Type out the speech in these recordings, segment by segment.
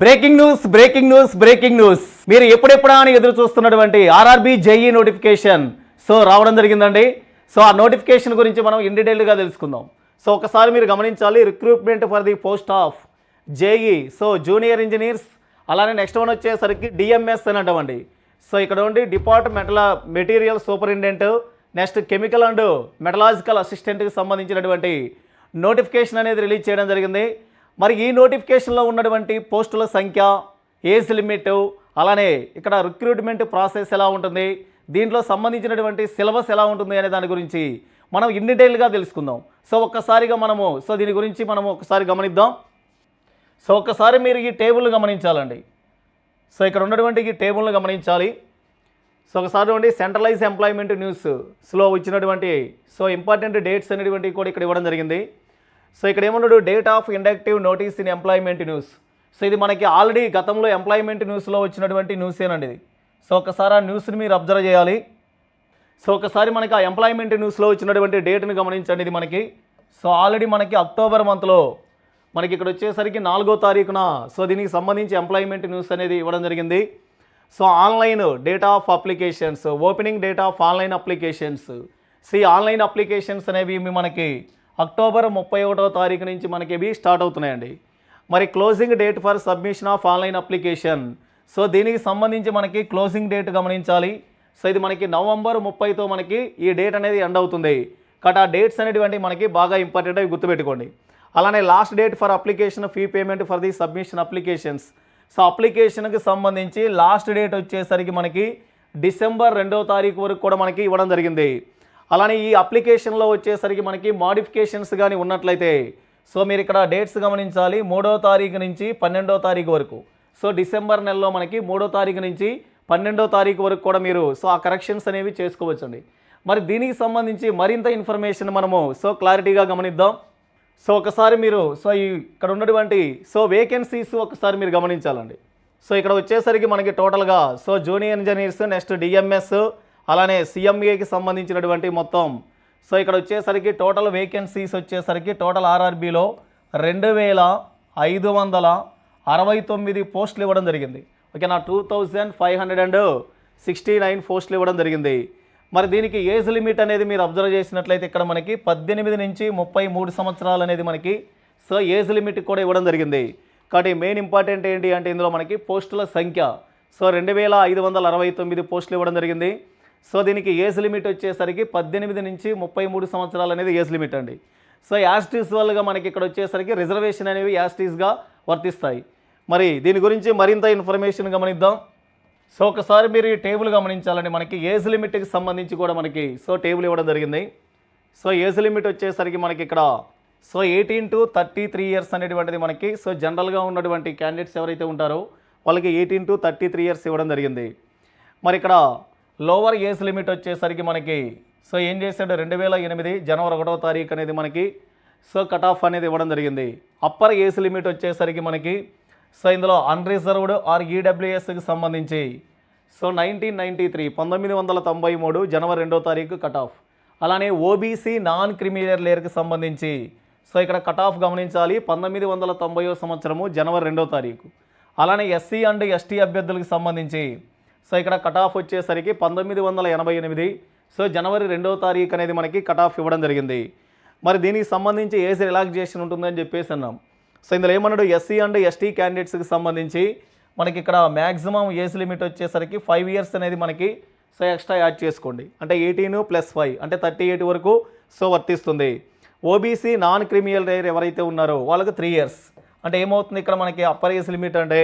Breaking news breaking news breaking news. మీరు ఎప్పుడెప్పుడా అని ఎదురు చూస్తున్నటువంటి ఆర్ఆర్బి జేఈ నోటిఫికేషన్. సో రావడం జరిగిందండి. సో ఆ నోటిఫికేషన్ గురించి మనం ఇన్ డీటెయిల్గా తెలుసుకుందాం. సో ఒకసారి మీరు గమనించాలి recruitment for the post of JE. So junior engineers అలానే నెక్స్ట్ వన్ వచ్చేసరికి డిఎంఎస్ అని అంటామండి. సో ఇక్కడ ఉండి departmental material superintendent next chemical and metallurgical అసిస్టెంట్కి సంబంధించినటువంటి నోటిఫికేషన్ అనేది రిలీజ్ చేయడం జరిగింది. మరి ఈ నోటిఫికేషన్లో ఉన్నటువంటి పోస్టుల సంఖ్య ఏజ్ లిమిట్ అలానే ఇక్కడ రిక్రూట్మెంట్ ప్రాసెస్ ఎలా ఉంటుంది దీంట్లో సంబంధించినటువంటి సిలబస్ ఎలా ఉంటుంది అనే దాని గురించి మనం ఇన్ డీటెయిల్గా తెలుసుకుందాం. సో ఒక్కసారిగా మనము సో దీని గురించి మనము ఒకసారి గమనిద్దాం. సో ఒక్కసారి మీరు ఈ టేబుల్ గమనించాలండి. సో ఇక్కడ ఉన్నటువంటి ఈ టేబుల్ని గమనించాలి. సో ఒకసారి చూడండి సెంట్రలైజ్ ఎంప్లాయ్మెంట్ న్యూస్ స్లో ఇచ్చినటువంటి సో ఇంపార్టెంట్ డేట్స్ అనేటువంటివి కూడా ఇక్కడ ఇవ్వడం జరిగింది. సో ఇక్కడ ఏమన్నాడు? Date of indicative notice in employment news so ఇది మనకి ఆల్రెడీ గతంలో ఎంప్లాయ్మెంట్ న్యూస్లో వచ్చినటువంటి న్యూసేనండి ఇది. సో ఒకసారి ఆ న్యూస్ని మీరు అబ్జర్వ్ చేయాలి. సో ఒకసారి మనకి ఆ ఎంప్లాయ్మెంట్ న్యూస్లో వచ్చినటువంటి డేట్ని గమనించండి ఇది మనకి. సో ఆల్రెడీ మనకి అక్టోబర్ మంత్లో మనకి ఇక్కడ వచ్చేసరికి నాలుగో తారీఖున సో దీనికి సంబంధించి ఎంప్లాయ్మెంట్ న్యూస్ అనేది ఇవ్వడం జరిగింది. So online data of applications opening data of online applications C online applications అనేవి మనకి అక్టోబర్ ముప్పై ఒకటో తారీఖు నుంచి మనకి ఇవి స్టార్ట్ అవుతున్నాయండి. మరి closing date for submission of online application. So దీనికి సంబంధించి మనకి క్లోజింగ్ డేట్ గమనించాలి. సో ఇది మనకి నవంబర్ ముప్పైతో మనకి ఈ డేట్ అనేది ఎండ్ అవుతుంది. కాబట్టి ఆ డేట్స్ అనేటువంటి మనకి బాగా ఇంపార్టెంట్ అవి గుర్తుపెట్టుకోండి. అలానే last date for application fee payment for the submission applications. So అప్లికేషన్కి సంబంధించి లాస్ట్ డేట్ వచ్చేసరికి మనకి డిసెంబర్ రెండవ తారీఖు వరకు కూడా మనకి ఇవ్వడం జరిగింది. అలానే ఈ అప్లికేషన్లో వచ్చేసరికి మనకి మాడిఫికేషన్స్ కానీ ఉన్నట్లయితే సో మీరు ఇక్కడ డేట్స్ గమనించాలి మూడో తారీఖు నుంచి పన్నెండో తారీఖు వరకు. సో డిసెంబర్ నెలలో మనకి మూడో తారీఖు నుంచి పన్నెండో తారీఖు వరకు కూడా మీరు సో ఆ కరెక్షన్స్ అనేవి చేసుకోవచ్చండి. మరి దీనికి సంబంధించి మరింత ఇన్ఫర్మేషన్ మనము సో క్లారిటీగా గమనిద్దాం. సో ఒకసారి మీరు సో ఈ ఇక్కడ ఉన్నటువంటి సో వేకెన్సీస్ ఒకసారి మీరు గమనించాలండి. సో ఇక్కడ వచ్చేసరికి మనకి టోటల్గా so junior engineers next DMS అలానే సిఎంఏకి సంబంధించినటువంటి మొత్తం. సో ఇక్కడ వచ్చేసరికి టోటల్ వేకెన్సీస్ వచ్చేసరికి టోటల్ ఆర్ఆర్బిలో రెండు వేల ఐదు వందల అరవై తొమ్మిది పోస్టులు ఇవ్వడం జరిగింది. ఓకేనా? Two thousand five hundred and sixty nine పోస్టులు ఇవ్వడం జరిగింది. మరి దీనికి ఏజ్ లిమిట్ అనేది మీరు అబ్జర్వ్ చేసినట్లయితే ఇక్కడ మనకి పద్దెనిమిది నుంచి ముప్పై మూడు సంవత్సరాలు అనేది మనకి సో ఏజ్ లిమిట్ కూడా ఇవ్వడం జరిగింది. కాబట్టి మెయిన్ ఇంపార్టెంట్ ఏంటి అంటే ఇందులో మనకి పోస్టుల సంఖ్య. సో రెండు వేల ఐదు వందల అరవై తొమ్మిది పోస్టులు ఇవ్వడం జరిగింది. సో దీనికి ఏజ్ లిమిట్ వచ్చేసరికి పద్దెనిమిది నుంచి ముప్పై మూడు సంవత్సరాలు అనేది ఏజ్ లిమిట్ అండి. సో యాస్టీస్ వల్గా మనకి ఇక్కడ వచ్చేసరికి రిజర్వేషన్ అనేవి యాస్టీస్గా వర్తిస్తాయి. మరి దీని గురించి మరింత ఇన్ఫర్మేషన్ గమనిద్దాం. సో ఒకసారి మీరు ఈ టేబుల్ గమనించాలండి. మనకి ఏజ్ లిమిట్కి సంబంధించి కూడా మనకి సో టేబుల్ ఇవ్వడం జరిగింది. సో ఏజ్ లిమిట్ వచ్చేసరికి మనకి ఇక్కడ so eighteen to thirty three years అనేటువంటిది మనకి సో జనరల్గా ఉన్నటువంటి క్యాండిడేట్స్ ఎవరైతే ఉంటారో వాళ్ళకి eighteen to thirty three years ఇవ్వడం జరిగింది. మరి ఇక్కడ లోవర్ ఏజ్ లిమిట్ వచ్చేసరికి మనకి సో ఏం చేశాడు? రెండు వేల ఎనిమిది జనవరి ఒకటో తారీఖు అనేది మనకి సో కట్ ఆఫ్ అనేది ఇవ్వడం జరిగింది. అప్పర్ ఏజ్ లిమిట్ వచ్చేసరికి మనకి సో ఇందులో అన్రిజర్వ్డ్ ఆర్ ఈడబ్ల్యూఎస్కి సంబంధించి సో నైన్టీన్ నైంటీ త్రీ పంతొమ్మిది వందల తొంభై మూడు జనవరి రెండో తారీఖు కట్ ఆఫ్. అలానే ఓబీసీ నాన్ క్రిమినల్ లేయర్కి సంబంధించి సో ఇక్కడ కట్ ఆఫ్ గమనించాలి పంతొమ్మిది వందల తొంభైవ సంవత్సరము జనవరి రెండో తారీఖు. అలానే ఎస్సీ అండ్ ఎస్టీ అభ్యర్థులకు సంబంధించి సో ఇక్కడ కట్ ఆఫ్ వచ్చేసరికి పంతొమ్మిది వందల ఎనభై ఎనిమిది. సో జనవరి రెండవ తారీఖు అనేది మనకి కట్ ఆఫ్ ఇవ్వడం జరిగింది. మరి దీనికి సంబంధించి ఏజ్ రిలాక్సేషన్ ఉంటుందని చెప్పేసి అన్నాం. సో ఇందులో ఏమన్నాడు? ఎస్సీ అండ్ ఎస్టీ క్యాండిడేట్స్కి సంబంధించి మనకి ఇక్కడ మ్యాక్సిమం ఏజ్ లిమిట్ వచ్చేసరికి ఫైవ్ ఇయర్స్ అనేది మనకి సో ఎక్స్ట్రా యాడ్ చేసుకోండి. అంటే ఎయిటీన్ ప్లస్ ఫైవ్ అంటే థర్టీ ఎయిట్ వరకు సో వర్తిస్తుంది. ఓబీసీ నాన్ క్రిమినల్ రేర్ ఎవరైతే ఉన్నారో వాళ్ళకి త్రీ ఇయర్స్ అంటే ఏమవుతుంది? ఇక్కడ మనకి అప్పర్ ఏజ్ లిమిట్ అంటే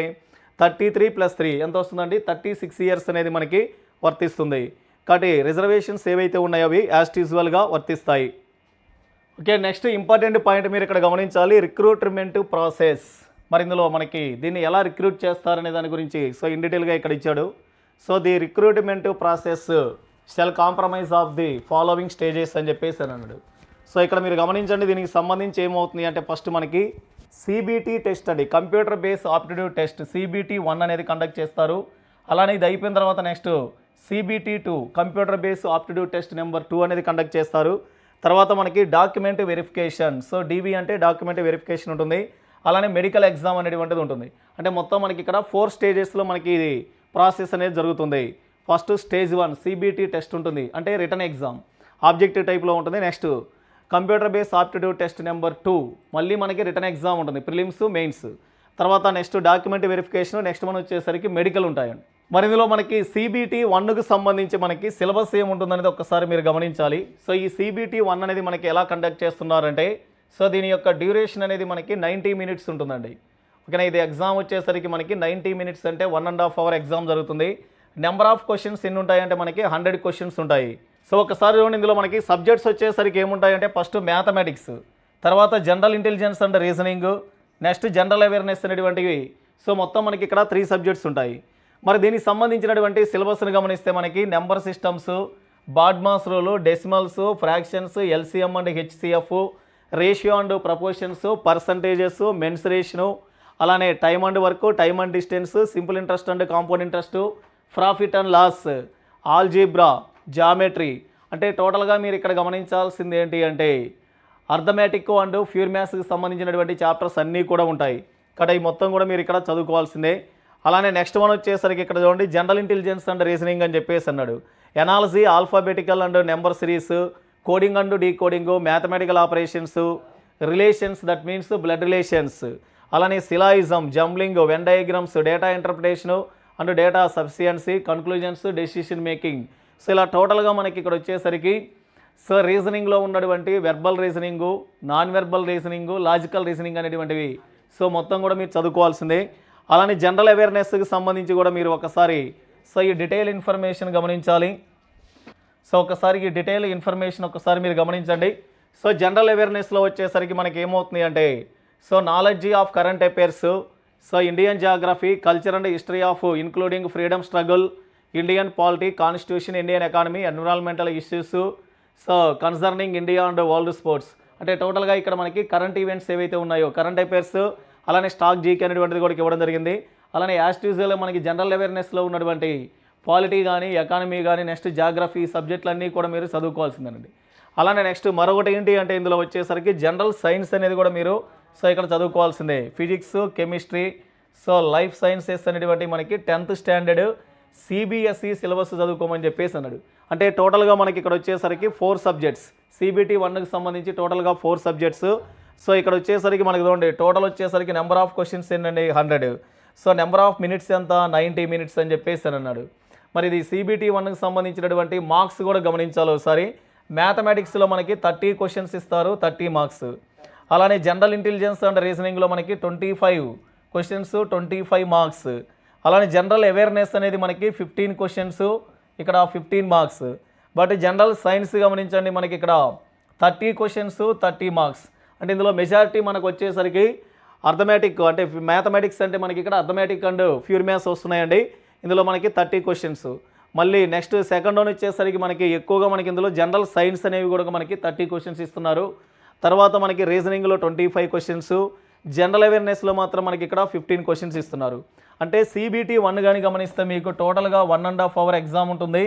థర్టీ త్రీ ప్లస్ త్రీ. ఎంత వస్తుందండి? థర్టీ సిక్స్ ఇయర్స్ అనేది మనకి వర్తిస్తుంది. కాబట్టి రిజర్వేషన్స్ ఏవైతే ఉన్నాయో అవి యాజ్ యూజువల్గా వర్తిస్తాయి. ఓకే నెక్స్ట్ ఇంపార్టెంట్ పాయింట్ మీరు ఇక్కడ గమనించాలి. Recruitment process. మరి ఇందులో మనకి దీన్ని ఎలా రిక్రూట్ చేస్తారనే దాని గురించి సో ఇన్ డీటెయిల్గా ఇక్కడ ఇచ్చాడు. So the recruitment process shall compromise of the following stages అని చెప్పేసి అని అన్నాడు. సో ఇక్కడ మీరు గమనించండి దీనికి సంబంధించి ఏమవుతుంది అంటే ఫస్ట్ మనకి సిబిటీ టెస్ట్ అండి. Computer base aptitude test CBT one అనేది కండక్ట్ చేస్తారు. అలానే ఇది అయిపోయిన తర్వాత next CBT two computer base aptitude test number two అనేది కండక్ట్ చేస్తారు. తర్వాత మనకి డాక్యుమెంట్ వెరిఫికేషన్ సో డీబీ అంటే డాక్యుమెంట్ వెరిఫికేషన్ ఉంటుంది. అలానే మెడికల్ ఎగ్జామ్ అనేటువంటిది ఉంటుంది. అంటే మొత్తం మనకి ఇక్కడ ఫోర్ స్టేజెస్లో మనకి ఇది ప్రాసెస్ అనేది జరుగుతుంది. First stage one CBT test ఉంటుంది. అంటే రిటర్న్ ఎగ్జామ్ ఆబ్జెక్టివ్ టైప్లో ఉంటుంది. Next computer base aptitude test number two. మళ్ళీ మనకి రిటర్న్ ఎగ్జామ్ ఉంటుంది ప్రిలిమ్స్ మెయిన్స్. తర్వాత నెక్స్ట్ డాక్యుమెంట్ వెరిఫికేషన్ నెక్స్ట్ మనం వచ్చేసరికి మెడికల్ ఉంటాయండి మరి ఇందులో మనకి సీబీటీ వన్కు సంబంధించి మనకి సిలబస్ ఏముంటుందనేది ఒకసారి మీరు గమనించాలి. సో ఈ సీబీటీ వన్ అనేది మనకి ఎలా కండక్ట్ చేస్తున్నారంటే సో దీని యొక్క డ్యూరేషన్ అనేది మనకి నైంటీ మినిట్స్ ఉంటుందండి. ఓకేనా ఇది ఎగ్జామ్ వచ్చేసరికి మనకి నైంటీ మినిట్స్ అంటే one and half hour exam జరుగుతుంది. నెంబర్ ఆఫ్ క్వశ్చన్స్ ఎన్ని ఉంటాయంటే మనకి హండ్రెడ్ క్వశ్చన్స్ ఉంటాయి. సో ఒకసారి చూడండి ఇందులో మనకి సబ్జెక్ట్స్ వచ్చేసరికి ఏముంటాయంటే ఫస్ట్ మ్యాథమెటిక్స్ తర్వాత general intelligence and reasoning next general awareness అనేటువంటివి. సో మొత్తం మనకి ఇక్కడ త్రీ సబ్జెక్ట్స్ ఉంటాయి. మరి దీనికి సంబంధించినటువంటి సిలబస్ని గమనిస్తే మనకి number systems BODMAS rule decimals fractions LCM and HCF ratio and proportions percentages mensuration అలానే time and work time and distance simple interest and compound interest profit and loss algebra geometry. అంటే టోటల్గా మీరు ఇక్కడ గమనించాల్సింది ఏంటి అంటే అర్థమెటిక్ అండ్ ఫ్యూర్ మ్యాథ్స్కి సంబంధించినటువంటి chapters అన్నీ కూడా ఉంటాయి. ఇక్కడ ఈ మొత్తం కూడా మీరు ఇక్కడ చదువుకోవాల్సిందే. అలానే నెక్స్ట్ వన్ వచ్చేసరికి ఇక్కడ చూడండి జనరల్ ఇంటెలిజెన్స్ అండ్ రీజనింగ్ అని చెప్పేసి అన్నాడు. Analogy alphabetical and number series coding and decoding mathematical operations relations that means blood relations. అలానే syllogism jumbling Venn diagrams data interpretation and data sufficiency conclusions decision making. So ఇలా టోటల్గా మనకి ఇక్కడ వచ్చేసరికి so రీజనింగ్లో ఉన్నటువంటి verbal reasoning non verbal reasoning logical reasoning అనేటువంటివి. So మొత్తం కూడా మీరు చదువుకోవాల్సిందే. అలానే జనరల్ అవేర్నెస్కి సంబంధించి కూడా మీరు ఒకసారి సో ఈ డీటెయిల్ ఇన్ఫర్మేషన్ గమనించాలి. సో ఒకసారి ఈ డీటెయిల్ ఇన్ఫర్మేషన్ ఒకసారి మీరు గమనించండి. సో జనరల్ అవేర్నెస్లో వచ్చేసరికి మనకి ఏమవుతుంది అంటే so knowledge of current affairs so Indian geography culture and history of including freedom struggle Indian polity constitution Indian economy environmental issues so concerning India and world sports అంటే టోటల్గా ఇక్కడ మనకి కరెంట్ ఈవెంట్స్ ఏవైతే ఉన్నాయో కరెంట్ అఫైర్స్ అలానే stock GK అనేటువంటిది కూడా ఇవ్వడం జరిగింది. అలానే యాస్ట్యూజ్లో మనకి జనరల్ అవేర్నెస్లో ఉన్నటువంటి పాలిటీ కానీ ఎకానమీ కానీ నెక్స్ట్ జాగ్రఫీ సబ్జెక్టులన్నీ కూడా మీరు చదువుకోవాల్సిందేనండి. అలానే నెక్స్ట్ మరొకటి ఏంటి అంటే ఇందులో వచ్చేసరికి జనరల్ సైన్స్ అనేది కూడా మీరు సో ఇక్కడ చదువుకోవాల్సిందే. Physics chemistry so life sciences అనేటువంటి మనకి టెన్త్ స్టాండర్డ్ సిబిఎస్ఈ సిలబస్ చదువుకోమని చెప్పేసి అన్నాడు. అంటే టోటల్గా మనకి ఇక్కడ వచ్చేసరికి ఫోర్ సబ్జెక్ట్స్ సిబిటి వన్కి సంబంధించి టోటల్గా ఫోర్ సబ్జెక్ట్స్ సో ఇక్కడ వచ్చేసరికి మనకి చూడండి టోటల్ వచ్చేసరికి నెంబర్ ఆఫ్ క్వశ్చన్స్ ఏంటండి? Hundred so number of minutes ఎంత? నైంటీ మినిట్స్ అని చెప్పేసి అని అన్నాడు. మరి ఇది సిబిటి వన్కి సంబంధించినటువంటి మార్క్స్ కూడా గమనించాలి ఒకసారి. మ్యాథమెటిక్స్లో మనకి థర్టీ క్వశ్చన్స్ ఇస్తారు థర్టీ మార్క్స్ అలానే జనరల్ ఇంటెలిజెన్స్ అండ్ రీజనింగ్లో మనకి twenty five questions twenty five marks అలానే జనరల్ అవేర్నెస్ అనేది మనకి ఫిఫ్టీన్ క్వశ్చన్స్ ఇక్కడ fifteen marks but general science గమనించండి మనకి ఇక్కడ థర్టీ క్వశ్చన్స్ థర్టీ మార్క్స్ అంటే ఇందులో మెజారిటీ మనకు వచ్చేసరికి అర్థమెటిక్ అంటే మ్యాథమెటిక్స్ అంటే మనకి ఇక్కడ అర్థమెటిక్ అండ్ ఫ్యూర్ మ్యాథ్స్ వస్తున్నాయండి. ఇందులో మనకి థర్టీ క్వశ్చన్స్ మళ్ళీ నెక్స్ట్ సెకండ్ వన్ వచ్చేసరికి మనకి ఎక్కువగా మనకి ఇందులో జనరల్ సైన్స్ అనేవి కూడా మనకి థర్టీ క్వశ్చన్స్ ఇస్తున్నారు. తర్వాత మనకి రీజనింగ్లో ట్వంటీ ఫైవ్ క్వశ్చన్స్ జనరల్ అవేర్నెస్లో మాత్రం మనకి ఇక్కడ ఫిఫ్టీన్ క్వశ్చన్స్ ఇస్తున్నారు. అంటే సిబిటీ వన్ కానీ గమనిస్తే మీకు టోటల్గా one and half hour exam ఉంటుంది.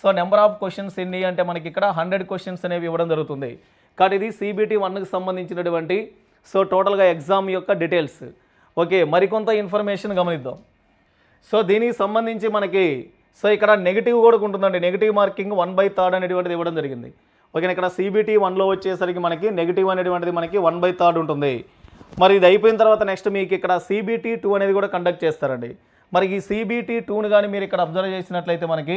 సో నెంబర్ ఆఫ్ క్వశ్చన్స్ ఎన్ని అంటే మనకి ఇక్కడ హండ్రెడ్ క్వశ్చన్స్ అనేవి ఇవ్వడం జరుగుతుంది. కాబట్టి ఇది సిబిటీ వన్కి సంబంధించినటువంటి సో టోటల్గా ఎగ్జామ్ యొక్క డీటెయిల్స్ ఓకే మరికొంత ఇన్ఫర్మేషన్ గమనిద్దాం. సో దీనికి సంబంధించి మనకి సో ఇక్కడ నెగిటివ్ కూడా ఉంటుందండి. Negative marking one by third అనేటువంటిది ఇవ్వడం జరిగింది. ఓకే ఇక్కడ సిబిటీ వన్లో వచ్చేసరికి మనకి నెగిటివ్ అనేటువంటిది మనకి వన్ బై థర్డ్ ఉంటుంది. మరి ఇది అయిపోయిన తర్వాత నెక్స్ట్ మీకు ఇక్కడ సీబీటీ టూ అనేది కూడా కండక్ట్ చేస్తారండి. మరి ఈ సీబీటీ టూని కానీ మీరు ఇక్కడ అబ్జర్వ్ చేసినట్లయితే మనకి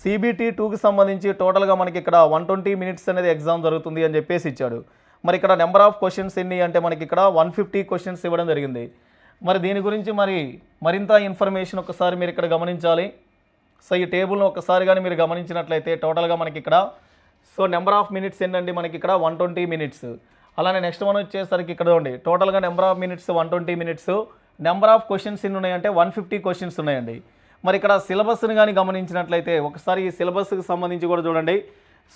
సీబీటీ టూకి సంబంధించి టోటల్గా మనకి ఇక్కడ వన్ ట్వంటీ మినిట్స్ అనేది ఎగ్జామ్ జరుగుతుంది అని చెప్పేసి ఇచ్చాడు. మరి ఇక్కడ నెంబర్ ఆఫ్ క్వశ్చన్స్ ఎన్ని అంటే మనకి ఇక్కడ వన్ ఫిఫ్టీ క్వశ్చన్స్ ఇవ్వడం జరిగింది. మరి దీని గురించి మరి మరింత ఇన్ఫర్మేషన్ ఒకసారి మీరు ఇక్కడ గమనించాలి. సో ఈ టేబుల్ను ఒకసారి కానీ మీరు గమనించినట్లయితే టోటల్గా మనకి ఇక్కడ సో నెంబర్ ఆఫ్ మినిట్స్ ఏంటండి మనకి ఇక్కడ వన్ ట్వంటీ మినిట్స్ అలానే నెక్స్ట్ మనం వచ్చేసరికి ఇక్కడ చూడండి. టోటల్గా number of minutes one twenty minutes number of questions ఎన్ని ఉన్నాయంటే వన్ ఫిఫ్టీ క్వశ్చన్స్ ఉన్నాయండి. మరి ఇక్కడ సిలబస్ని కానీ గమనించినట్లయితే ఒకసారి ఈ సిలబస్కి సంబంధించి కూడా చూడండి.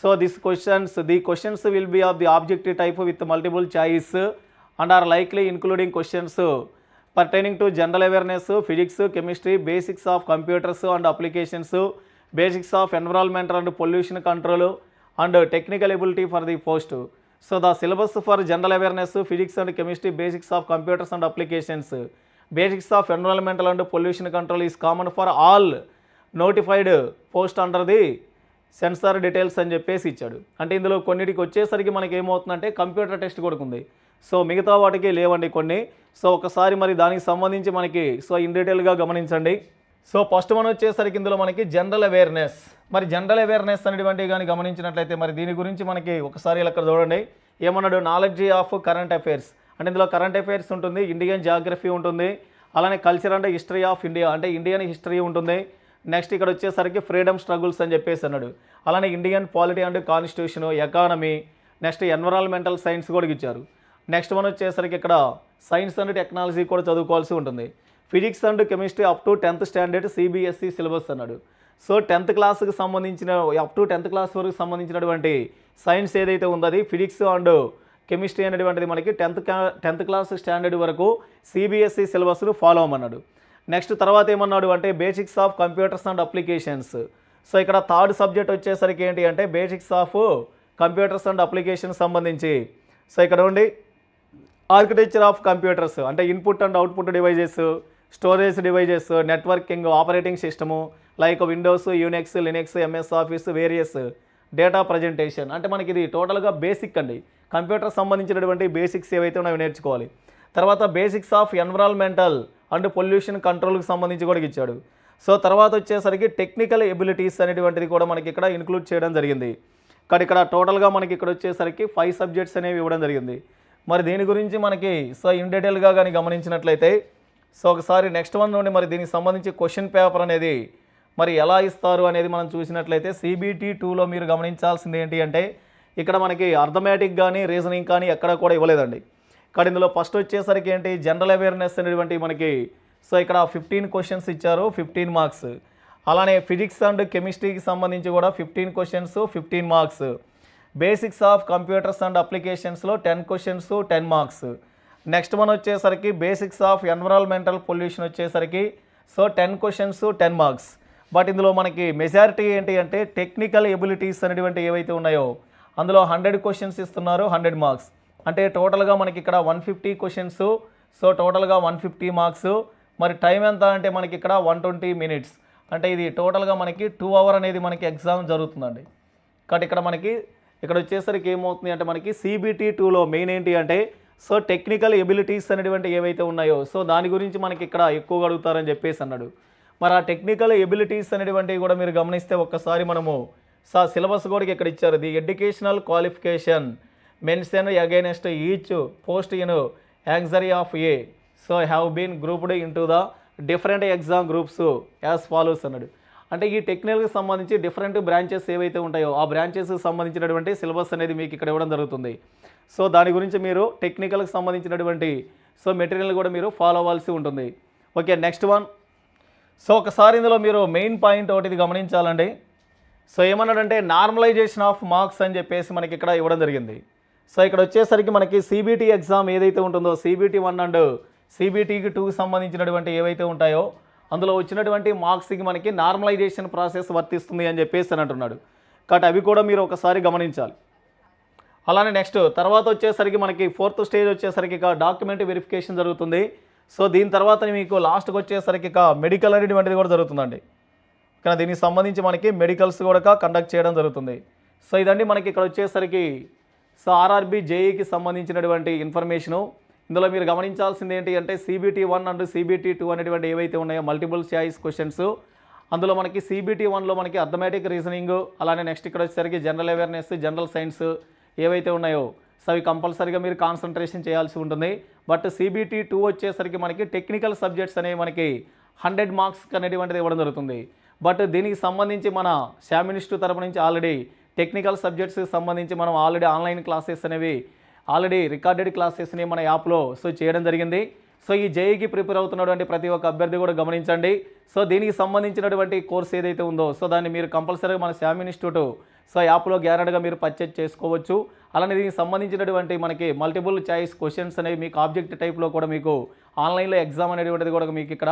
So this questions the questions will be of the objective type with multiple choice and are likely including questions pertaining to general awareness physics chemistry basics of computers and applications basics of environment and pollution control and technical ability for the post so the syllabus for general awareness physics and chemistry basics of computers and applications basics of environmental and pollution control is common for all notified post under the censor details అని చెప్పేసి ఇచ్చాడు. అంటే ఇందులో కొన్నిటికి వచ్చేసరికి మనకి ఏమవుతుందంటే computer test కూడా ఉంది. సో మిగతా వాటికి లేవండి కొన్ని. సో ఒకసారి మరి దానికి సంబంధించి మనకి సో ఇన్ డీటెయిల్గా గమనించండి. సో ఫస్ట్ మనం వచ్చేసరికి ఇందులో మనకి జనరల్ అవేర్నెస్. మరి జనరల్ అవేర్నెస్ అనేటువంటి కానీ గమనించినట్లయితే మరి దీని గురించి మనకి ఒకసారి ఇలా ఇక్కడ చూడండి. ఏమన్నాడు? నాలెడ్జ్ ఆఫ్ కరెంట్ అఫైర్స్ అంటే ఇందులో కరెంట్ అఫైర్స్ ఉంటుంది ఇండియన్ జాగ్రఫీ ఉంటుంది అలానే కల్చర్ అంటే హిస్టరీ ఆఫ్ ఇండియా అంటే ఇండియన్ హిస్టరీ ఉంటుంది. నెక్స్ట్ ఇక్కడ వచ్చేసరికి ఫ్రీడమ్ స్ట్రగుల్స్ అని చెప్పేసి అన్నాడు. అలానే Indian polity and constitution economy next environmental science కూడా ఇచ్చారు. నెక్స్ట్ మనం వచ్చేసరికి ఇక్కడ సైన్స్ అండ్ టెక్నాలజీ కూడా చదువుకోవాల్సి ఉంటుంది. Physics and chemistry up to tenth standard CBSE syllabus అన్నాడు. సో టెన్త్ క్లాస్కి సంబంధించిన అప్ టు టెన్త్ క్లాస్ వరకు సంబంధించినటువంటి సైన్స్ ఏదైతే ఉందో అది ఫిజిక్స్ అండ్ కెమిస్ట్రీ అనేటువంటిది మనకి టెన్త్ టెన్త్ క్లాస్ స్టాండర్డ్ వరకు సిబిఎస్ఈ సిలబస్ను ఫాలో అవ్వమన్నాడు నెక్స్ట్ తర్వాత ఏమన్నాడు అంటే basics of computers and applications so ఇక్కడ థర్డ్ సబ్జెక్ట్ వచ్చేసరికి ఏంటి అంటే basics of computers and application సంబంధించి. సో ఇక్కడ ఉండి ఆర్కిటెక్చర్ ఆఫ్ కంప్యూటర్స్ అంటే input and output devices storage devices networking operating system like Windows Unix Linux MS Office various data presentation. అంటే మనకి ఇది టోటల్గా బేసిక్ అండి. కంప్యూటర్ సంబంధించినటువంటి బేసిక్స్ ఏవైతే ఉన్నాయో నేర్చుకోవాలి. తర్వాత basics of environmental and pollution కంట్రోల్కి సంబంధించి కూడా ఇచ్చాడు. సో తర్వాత వచ్చేసరికి టెక్నికల్ ఎబిలిటీస్ అనేటువంటిది కూడా మనకి ఇక్కడ ఇంక్లూడ్ చేయడం జరిగింది. కానీ ఇక్కడ టోటల్గా మనకి ఇక్కడ వచ్చేసరికి ఫైవ్ సబ్జెక్ట్స్ అనేవి ఇవ్వడం జరిగింది. మరి దీని గురించి మనకి సో ఇన్ డీటెయిల్గా కానీ గమనించినట్లయితే సో ఒకసారి నెక్స్ట్ వన్ నుండి మరి దీనికి సంబంధించి క్వశ్చన్ పేపర్ అనేది మరి ఎలా ఇస్తారు అనేది మనం చూసినట్లయితే సిబిటీ టూలో మీరు గమనించాల్సింది ఏంటి అంటే ఇక్కడ మనకి అర్థమేటిక్ కానీ రీజనింగ్ కానీ ఎక్కడ కూడా ఇవ్వలేదండి. కానీ ఇందులో ఫస్ట్ వచ్చేసరికి ఏంటి? జనరల్ అవేర్నెస్ అనేటువంటి మనకి సో ఇక్కడ ఫిఫ్టీన్ క్వశ్చన్స్ ఇచ్చారు ఫిఫ్టీన్ మార్క్స్ అలానే ఫిజిక్స్ అండ్ కెమిస్ట్రీకి సంబంధించి కూడా fifteen questions fifteen marks basics of computers and అప్లికేషన్స్లో ten questions ten marks next one వచ్చేసరికి బేసిక్స్ ఆఫ్ ఎన్విరాన్మెంటల్ పొల్యూషన్ వచ్చేసరికి so ten questions ten marks. But ఇందులో మనకి మెజారిటీ ఏంటి అంటే టెక్నికల్ ఎబిలిటీస్ అనేటువంటి ఏవైతే ఉన్నాయో అందులో హండ్రెడ్ క్వశ్చన్స్ ఇస్తున్నారు హండ్రెడ్ మార్క్స్. అంటే టోటల్గా మనకి ఇక్కడ వన్ ఫిఫ్టీ క్వశ్చన్స్ సో టోటల్గా వన్ ఫిఫ్టీ మార్క్స్. మరి టైం ఎంత అంటే మనకి ఇక్కడ వన్ ట్వంటీ మినిట్స్. అంటే ఇది టోటల్గా మనకి టూ అవర్ అనేది మనకి ఎగ్జామ్ జరుగుతుందండి. కాబట్టి ఇక్కడ మనకి ఇక్కడ వచ్చేసరికి ఏమవుతుంది అంటే మనకి సిబిటీ టూలో మెయిన్ ఏంటి అంటే సో టెక్నికల్ ఎబిలిటీస్ అనేటువంటి ఏవైతే ఉన్నాయో సో దాని గురించి మనకి ఇక్కడ ఎక్కువగా అడుగుతారని చెప్పేసి అన్నాడు. మరి ఆ టెక్నికల్ ఎబిలిటీస్ అనేటువంటివి కూడా మీరు గమనిస్తే ఒక్కసారి మనము సా సిలబస్ కూడా ఇక్కడ ఇచ్చారు. The educational qualification mention against each post in annexure of A. So have been grouped into the different exam groups as follows అన్నాడు. అంటే ఈ టెక్నికల్కి సంబంధించి డిఫరెంట్ బ్రాంచెస్ ఏవైతే ఉంటాయో ఆ బ్రాంచెస్కి సంబంధించినటువంటి సిలబస్ అనేది మీకు ఇక్కడ ఇవ్వడం జరుగుతుంది. సో దాని గురించి మీరు టెక్నికల్కి సంబంధించినటువంటి సో మెటీరియల్ కూడా మీరు ఫాలో అవ్వాల్సి ఉంటుంది. Okay next one. సో ఒకసారి ఇందులో మీరు మెయిన్ పాయింట్ ఒకటి గమనించాలండి. సో ఏమన్నాడంటే నార్మలైజేషన్ ఆఫ్ మార్క్స్ అని చెప్పేసి మనకి ఇక్కడ ఇవ్వడం జరిగింది. సో ఇక్కడ వచ్చేసరికి మనకి సీబీటీ ఎగ్జామ్ ఏదైతే ఉంటుందో సీబీటీ వన్ అండ్ సీబీటీకి టూకి సంబంధించినటువంటి ఏవైతే ఉంటాయో అందులో వచ్చినటువంటి మార్క్స్కి మనకి నార్మలైజేషన్ ప్రాసెస్ వర్తిస్తుంది అని చెప్పేసి అని అంటున్నాడు. కాబట్టి అవి కూడా మీరు ఒకసారి గమనించాలి. అలానే నెక్స్ట్ తర్వాత వచ్చేసరికి మనకి ఫోర్త్ స్టేజ్ వచ్చేసరికి ఇక డాక్యుమెంట్ వెరిఫికేషన్ జరుగుతుంది. సో దీని తర్వాత మీకు లాస్ట్కి వచ్చేసరికి ఇక మెడికల్ అనేటువంటిది కూడా జరుగుతుందండి. కానీ దీనికి సంబంధించి మనకి మెడికల్స్ కూడా కండక్ట్ చేయడం జరుగుతుంది. సో ఇదండి మనకి ఇక్కడ వచ్చేసరికి సో ఆర్ఆర్బి జేఈకి సంబంధించినటువంటి ఇన్ఫర్మేషను. ఇందులో మీరు గమనించాల్సింది ఏంటి అంటే CBT one and CBT two అనేటువంటి ఏవైతే ఉన్నాయో మల్టిపుల్ చాయిస్ క్వశ్చన్స్ అందులో మనకి సిబిటీ వన్లో మనకి అథమెటిక్ రీజనింగ్ అలానే నెక్స్ట్ ఇక్కడ వచ్చేసరికి జనరల్ అవేర్నెస్ జనరల్ సైన్స్ ఏవైతే ఉన్నాయో సో అవి కంపల్సరీగా మీరు కాన్సన్ట్రేషన్ చేయాల్సి ఉంటుంది. బట్ సిబిటీ టూ వచ్చేసరికి మనకి టెక్నికల్ సబ్జెక్ట్స్ అనేవి మనకి హండ్రెడ్ మార్క్స్ అనేటువంటిది ఇవ్వడం జరుగుతుంది. బట్ దీనికి సంబంధించి మన శామినిస్టు తరపు నుంచి ఆల్రెడీ టెక్నికల్ సబ్జెక్ట్స్కి సంబంధించి మనం ఆల్రెడీ ఆన్లైన్ క్లాసెస్ అనేవి ఆల్రెడీ రికార్డెడ్ క్లాసెస్ని మన యాప్లో సో చేయడం జరిగింది. సో ఈ జేఈకి ప్రిపేర్ అవుతున్నటువంటి ప్రతి ఒక్క అభ్యర్థి కూడా గమనించండి. సో దీనికి సంబంధించినటువంటి కోర్స్ ఏదైతే ఉందో సో దాన్ని మీరు కంపల్సరీగా మన శామ్ ఇన్స్టిట్యూట్ సో యాప్లో గ్యారెంట్గా మీరు పర్చేజ్ చేసుకోవచ్చు. అలానే దీనికి సంబంధించినటువంటి మనకి మల్టిపుల్ చాయిస్ క్వశ్చన్స్ అనేవి మీకు ఆబ్జెక్ట్ టైప్లో కూడా మీకు ఆన్లైన్లో ఎగ్జామ్ అనేటువంటిది కూడా మీకు ఇక్కడ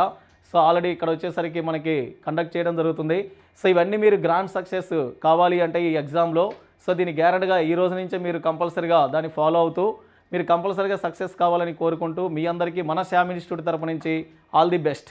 సో ఆల్రెడీ ఇక్కడ వచ్చేసరికి మనకి కండక్ట్ చేయడం జరుగుతుంది. సో ఇవన్నీ మీరు గ్రాండ్ సక్సెస్ కావాలి అంటే ఈ ఎగ్జామ్లో. సో దీని గ్యారెంటీగా ఈ రోజు నుంచే మీరు కంపల్సరీగా దాన్ని ఫాలో అవుతూ మీరు కంపల్సరీగా సక్సెస్ కావాలని కోరుకుంటూ మీ అందరికీ మన శ్యామ్ ఇన్స్టిట్యూట్ తరపు నుంచి ఆల్ ది బెస్ట్